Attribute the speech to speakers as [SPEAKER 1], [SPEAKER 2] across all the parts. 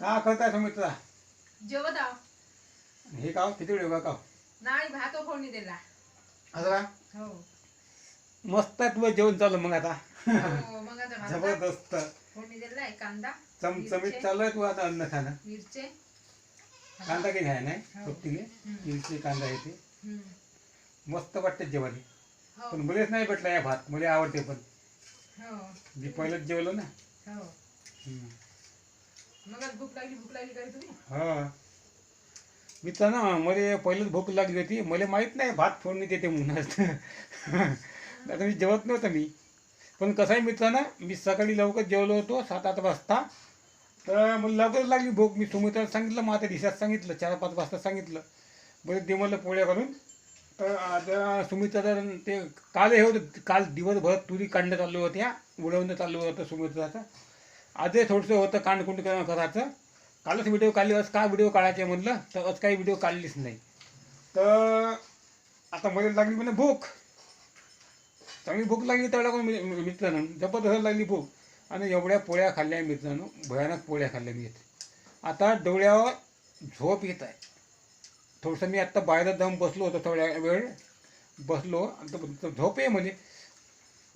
[SPEAKER 1] का करताय सुमित्रा
[SPEAKER 2] जेवत आहो.
[SPEAKER 1] हे काव किती वेळ का
[SPEAKER 2] नाही भात फोडणी दिला.
[SPEAKER 1] असं का
[SPEAKER 2] हो.
[SPEAKER 1] मस्त आहे तुझं जेवण चालू मग आता.
[SPEAKER 2] हो, मग आता भात
[SPEAKER 1] जबरदस्त.
[SPEAKER 2] फोडणी दिलाय कांदा
[SPEAKER 1] चमचमीत
[SPEAKER 2] मिरची,
[SPEAKER 1] चालू आहे तू आता अन्न खाणं.
[SPEAKER 2] मिरचे.
[SPEAKER 1] कांदा काही नाही नाही?
[SPEAKER 2] हो. हम्म,
[SPEAKER 1] मिरची कांदा येते
[SPEAKER 2] हम्म.
[SPEAKER 1] मस्त वाटते जेवायला
[SPEAKER 2] हो.
[SPEAKER 1] पण मुलेच नाही भेटला या भात. मुले आवडते पण.
[SPEAKER 2] हो.
[SPEAKER 1] मी पहिलंच जेवलो ना.
[SPEAKER 2] हो.
[SPEAKER 1] हम्म.
[SPEAKER 2] मग भूक लागली भूक लागली काय तुम्ही
[SPEAKER 1] हा. मी तर ना मला पहिलेच भूक लागली होती. मला माहीत नाही भात फोडणी देते म्हणून. आता मी जेवत नव्हतं मी. पण कसं आहे मित्रांनो मी सकाळी लवकर जेवलो होतो सात आठ वाजता. तर मला लवकर लागली भूक. मी सुमित्राला सांगितलं मग आता दिशात सांगितलं चार पाच वाजता सांगितलं. बरं दे मला पोळ्या करून. तर आता सुमित्रा ते काल हे होतं काल दिवसभर तुरी काढण्यात चालू होत्या उडवणं चालू होतं सुमित्राचं. आजही थोडंसं होतं कानकुंड करायचं कालच व्हिडिओ काढली असं काय व्हिडिओ काढायचे म्हणलं तर आज काही व्हिडिओ काढलीच नाही. तर आता मला लागली म्हणे भूक. चांगली भूक लागली तेवढ्या कोण मि- मित्रांनो जबरदस्त लागली भूक. आणि एवढ्या पोळ्या खाल्ल्या मित्रांनो. भयानक पोळ्या खाल्ल्या मी. आता डोळ्यावर झोप येत आहे. थोडंसं मी आत्ता बाहेर जाऊन बसलो होतो थोड्या वेळ. बसलो आणि तर- झोप आहे म्हणजे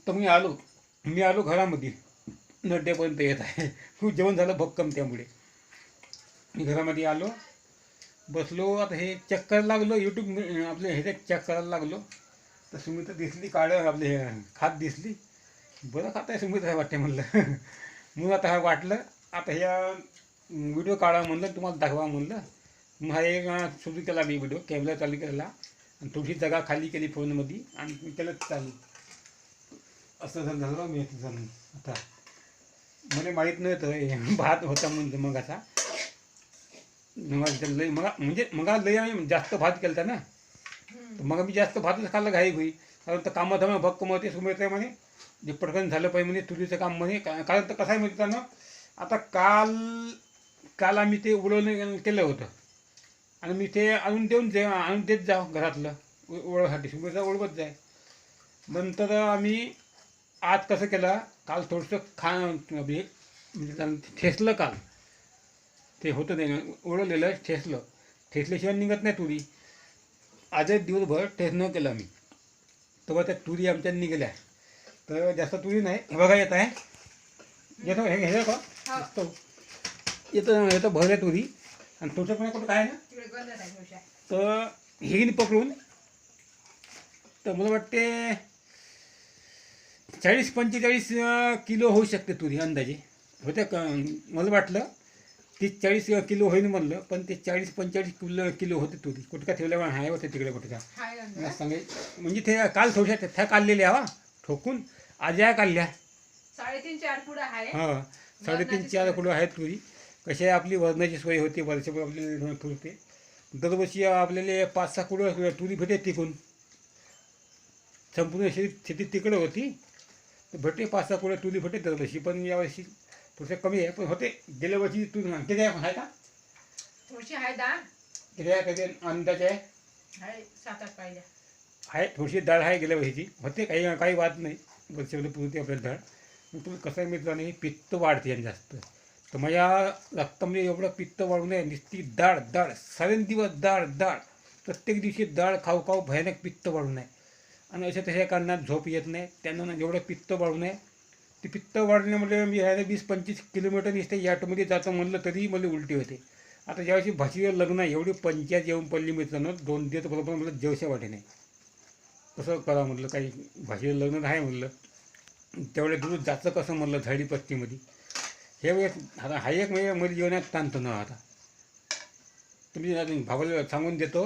[SPEAKER 1] तर मी आलो. मी आलो घरामध्ये. नड्डेपर्यंत येत आहे. खूप जेवण झालं भक्कम त्यामुळे. मी घरामध्ये आलो बसलो आता हे चेक करायला लागलो यूट्यूब आपले ह्याच्यात चेक करायला लागलो तर सुमित्रा दिसली काळं आपले हे खात दिसली. बरं खात आहे सुमित्रा वाटते म्हणलं. म्हणून आता हा वाटलं आता ह्या व्हिडिओ काढा म्हणलं तुम्हाला दाखवा म्हणलं. मग हा एक सुरू केला मी व्हिडिओ कॅमेरा चालू केला. आणि थोडीशी जागा खाली केली फोनमध्ये आणि मी केलं चालू. असं झालं झालं मी आता मला माहीत नव्हतं भात होता म्हणजे मग असा. मग लय मग म्हणजे मग लय आम्ही जास्त भात केलता ना. तर मग मी जास्त भातच खाल्लं घाई घाई. कारण तर कामाधामा भक्कमध्ये सुमित्रा म्हणे जे पटकन झालं पाहिजे म्हणे तुरीचं काम म्हणे. का- कारण तर कसं आहे ना आता काल काल आम्ही ते उडवणं केलं होतं. आणि मी ते आणून देऊन जे आणून देत जा घरातलं. ओळखसाठी सुमित्रा ओळखत जाय. नंतर आम्ही आज कसं केलं काल थोडंसं खा म्हणजे म्हणजे ठेसलं काल. ते होतं ते ओढवलेलं ठेसलं ठेसल्याशिवाय निघत नाही तुरी. आजच दिवसभर ठेस न केलं मी तेव्हा त्या तुरी आमच्या निघाल्या. तर जास्त तुरी नाही. बघा येत आहे. येतो हे हे का. येतो येतं येतं भरल्या तुरी. आणि तुमचं कोणा कुठं काय ना. तर हे पकडून तर मला वाटते चाळीस पंचेचाळीस किलो होऊ शकते तुरी अंदाजे. होत्या का? मला वाटलं तीस चाळीस किलो होईल म्हणलं पण ते चाळीस पंचेचाळीस किलो किलो होते तुरी. कुठं का ठेवल्या आहे होते तिकडे कुठे का
[SPEAKER 2] हाय गंध.
[SPEAKER 1] मला सांगे म्हणजे ते काल थोड्या त्या काढलेल्या हवा ठोकून. आज या काढल्या.
[SPEAKER 2] साडेतीन चार पुढं आहे
[SPEAKER 1] हां साडेतीन चार. किलो आहेत तुरी. कशी आहे आपली वजनाची सोय होते वर्षभर आपली पुरते दरवर्षी आपल्याला पाच सहा कुडं तुरी भेटे तिकून. संपूर्ण शेती शेती तिकडं होती. तर भेटे पाच सहा कुडं तुरी भेटे दरवर्षी पण यावर्षी थोडंसं कमी आहे पण होते. गेल्या वर्षी तू किती आहे? आहे का?
[SPEAKER 2] थोडीशी आहे डाळ
[SPEAKER 1] किती आहे? कधी अंदाज? आहे
[SPEAKER 2] आहे सात आठ पाहिजे
[SPEAKER 1] आहे थोडीशी डाळ आहे गेल्या वर्षीची. होते काही काही वाद नाही. वर्षभर पुरते आपल्याला डाळ तुम्ही कसं मित्रांनो पित्त वाढते आणि जास्त. तर माझ्या रक्तामध्ये एवढं पित्त वाढू नये. नुसती डाळ डाळ सारे दिवस डाळ डाळ प्रत्येक दिवशी डाळ खाऊ खाऊ भयानक पित्त वाढू नये. आणि अशा तशा कारणात झोप येत नाही. त्यांना ना एवढं पित्त वाढू नये ते पित्त वाढण्यामुळे म्हणजे मी ह्याला वीस पंचवीस किलोमीटर नुसते याटमध्ये जातं म्हणलं तरी मला उलटी होते. आता ज्यावेळी भाषेवर लग्न आहे एवढी पंचायत येऊन पडली मित्रांनो दोन दिवस बरोबर मला जेवशा वाटे नाही. कसं करा म्हटलं काही भाषेचं लग्न आहे म्हणलं. तेवढ्या दूर जायचं कसं म्हणलं झाडीपट्टीमध्ये हे वेळेस आता हा एक म्हणजे मध्ये जीवनात ताणतो ना आता. तुम्ही भावाला सांगून देतो.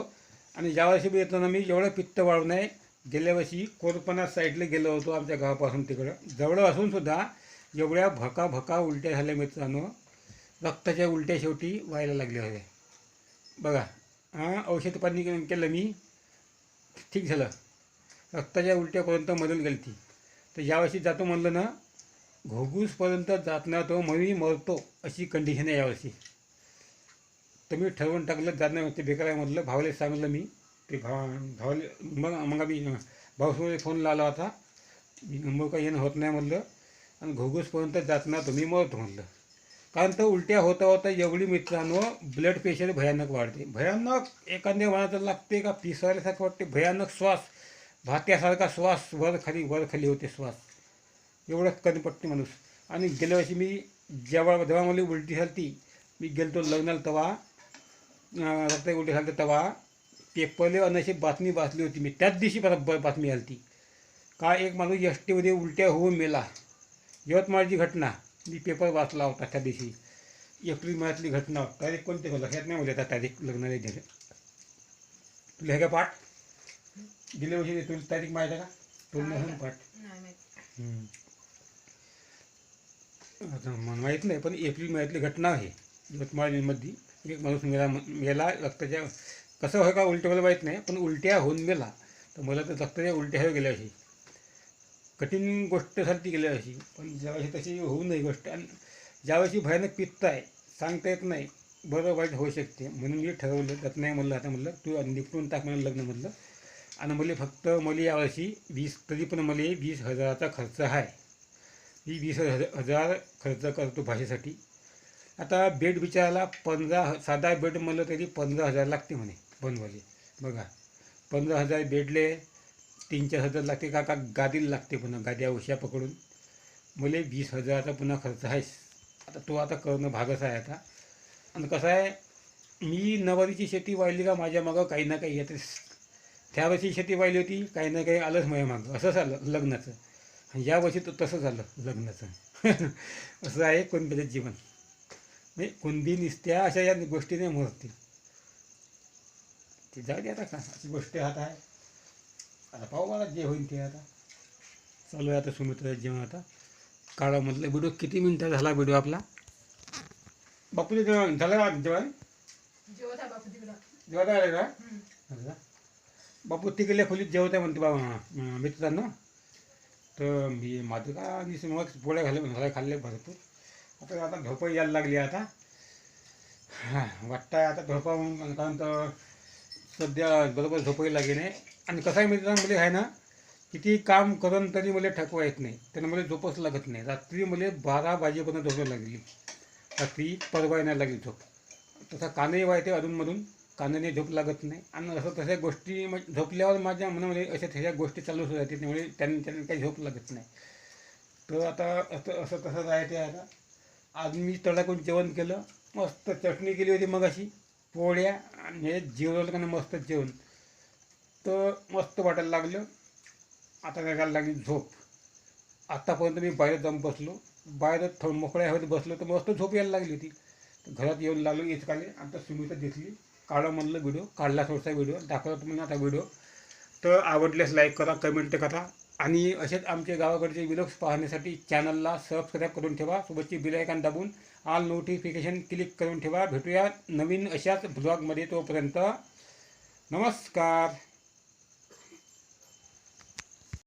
[SPEAKER 1] आणि ज्यावेळेस बी येतो ना मी एवढं पित्त वाढू नये गेल्या वर्षी कोरपणा साईडला गेलो होतो आमच्या गावापासून तिकडं. जवळ असून सुद्धा एवढ्या भका भका उलट्या झाल्या मित्रांनो. रक्ताच्या उलट्या शेवटी व्हायला लागल्या होत्या. बघा हां औषध पाणी केलं मी ठीक झालं. रक्ताच्या उलट्यापर्यंत मधून गेली ती. तर यावर्षी जातो म्हणलं ना घोगूसपर्यंत जात ना तो मी मरतो अशी कंडिशन आहे यावर्षी तर मी ठरवून टाकलं जात नाही ते बेकार भावले म्हटलं मी. ते भाव भावाले मग मग आम्ही भाऊसमध्ये फोन लावला होता. मग काही येणं होत नाही म्हणलं. आणि घोगूसपर्यंत जात ना तुम्ही मत म्हणलं. कारण तर उलट्या होता होता एवढी मित्रांनो ब्लड प्रेशर भयानक वाढते. भयानक एखाद्या म्हणायचं लागते का पिसाऱ्यासारखं वाटते. भयानक श्वास भात्यासारखा श्वास वर खाली वर खाली होते श्वास. एवढं कमी पडते माणूस. आणि गेल्या वर्षी मी जेव्हा जेव्हा मला उलटी झाली मी गेलतो लग्नाला तेव्हा रक्त उलटी झाली तेव्हा पेपरले अनाशी बातमी वाचली होती मी. त्याच दिवशी ब- बातमी आली ती का एक माणूस एस टीमध्ये उलट्या होऊन मेला. यवतमाळची घटना. मी पेपर वाचला होता त्या दिवशी. एप्रिल महिन्यातली घटना. तारीख कोणती मला लक्षात नाही मला त्या तारीख लग्नाला दिले तुला हे का पाठ? गेल्या वर्षी तुला तारीख माहिती आहे का? तुला पाठ.
[SPEAKER 2] नाही माहीत.
[SPEAKER 1] हम्म. आता मला माहीत नाही पण एप्रिल महिन्यातली घटना आहे. यवतमाळमध्ये एक माणूस मेला मेला रक्ताच्या कसं होय का उलट्या मला माहीत नाही पण उलट्या होऊन गेला. तर मला तर रक्ताच्या उलट्या गेल्या अशी. कठीण गोष्ट सारखी गेल्या अशी. पण ज्यावेळी तशी होऊ नये गोष्ट आणि ज्यावेळी भयानक पित्त आहे सांगता येत नाही बरं वाईट होऊ शकते. म्हणून मी ठरवलं जात नाही म्हणलं आता म्हणलं तू निपटून टाक म्हणून लग्न म्हणलं. आणि मला फक्त मला यावर्षी वीस तरी पण मला वीस हजाराचा खर्च आहे. मी वीस हजार हजार खर्च करतो भाषेसाठी. आता बेड विचारायला पंधरा साधा बेड म्हणलं तरी पंधरा हजार लागते म्हणे. बनवाले. बघा पंधरा हजार बेडले तीन चार हजार लागते का? का गादीला लागते पुन्हा गाद्या उश्या पकडून. मला वीस हजाराचा पुन्हा खर्च आहेस आता तो आता करणं भागच आहे आता. आणि कसं आहे मी नवारीची शेती वाहिली का माझ्या मागं काही ना काही येते त्यावर्षी शेती वाहिली होती काही ना काही आलंच माझ्या मागं. असं झालं लग्नाचं. आणि यावर्षी तर तसं झालं लग्नाचं. असं आहे कुणबीचं जीवन. म्हणजे कोणती निसत्या अशा या गोष्टीने मरतील ते जाऊ दे आता का अशी गोष्ट आता आहे आता. पाहू मला जे होईल ते आता. चालू आहे आता सुमित्राचं जेवण आता. काळामधलं व्हिडिओ किती मिनिटं झाला व्हिडिओ आपला? बापूचे जेवण झालं का जेवण?
[SPEAKER 2] जेवत तिकडं
[SPEAKER 1] आलं का? बापू तिकडल्या खोलीत जेवत आहे म्हणते बाबा. मित्रांनो. तर मी माझं का आणि मग पोळ्या घाले झाल्या खाल्ले भरपूर. आता आता झोपं यायला लागली आता. हां वाटतं आता झोपा म्हणून कारण तर सध्या बरोबर झोपही लागे नाही आणि कसं आहे मित्रांनो मला आहे ना किती काम करून तरी मला ठकवा येत नाही. त्यानं मला झोपच लागत नाही. रात्री मला बारा वाजेपर्यंत झोप लागली. रात्री परवा नाही लागली झोप. तसा कानही वाहते अधूनमधून. कानाने झोप लागत नाही. आणि असं तशा गोष्टी मग झोपल्यावर माझ्या मनामध्ये अशा तशा गोष्टी चालूच राहते त्यामुळे त्यांनी त्यांना काही झोप लागत नाही. तर आता असं असं तसं राहते आता. आज मी तडाकून जेवण केलं. मस्त चटणी केली होती मग अशी पोळ्या आणि हे जेवलं का मस्त जेवण. तर मस्त वाटायला लागलं. आता काय करायला लागली? झोप. आत्तापर्यंत मी बाहेर जाऊन बसलो. बाहेर थोडं मोकळ्या हवेत बसलो तर मस्त झोप यायला लागली होती. तर घरात येऊन लागलो इचकाले. आता सुमिता दिसली. काढा म्हणलं व्हिडिओ काढला थोडासा व्हिडिओ दाखवला तुम्ही आता व्हिडिओ तर आवडल्यास लाईक करा कमेंट करा. आणि असेच आमच्या गावाकडचे व्हिडिओज पाहण्यासाठी चॅनलला सबस्क्राईब करून ठेवा. सोबतची बिलायकान दाबून ऑल नोटिफिकेशन क्लिक करून ठेवा. भेटूया नवीन अशाच ब्लॉगमध्ये तोपर्यंत. नमस्कार.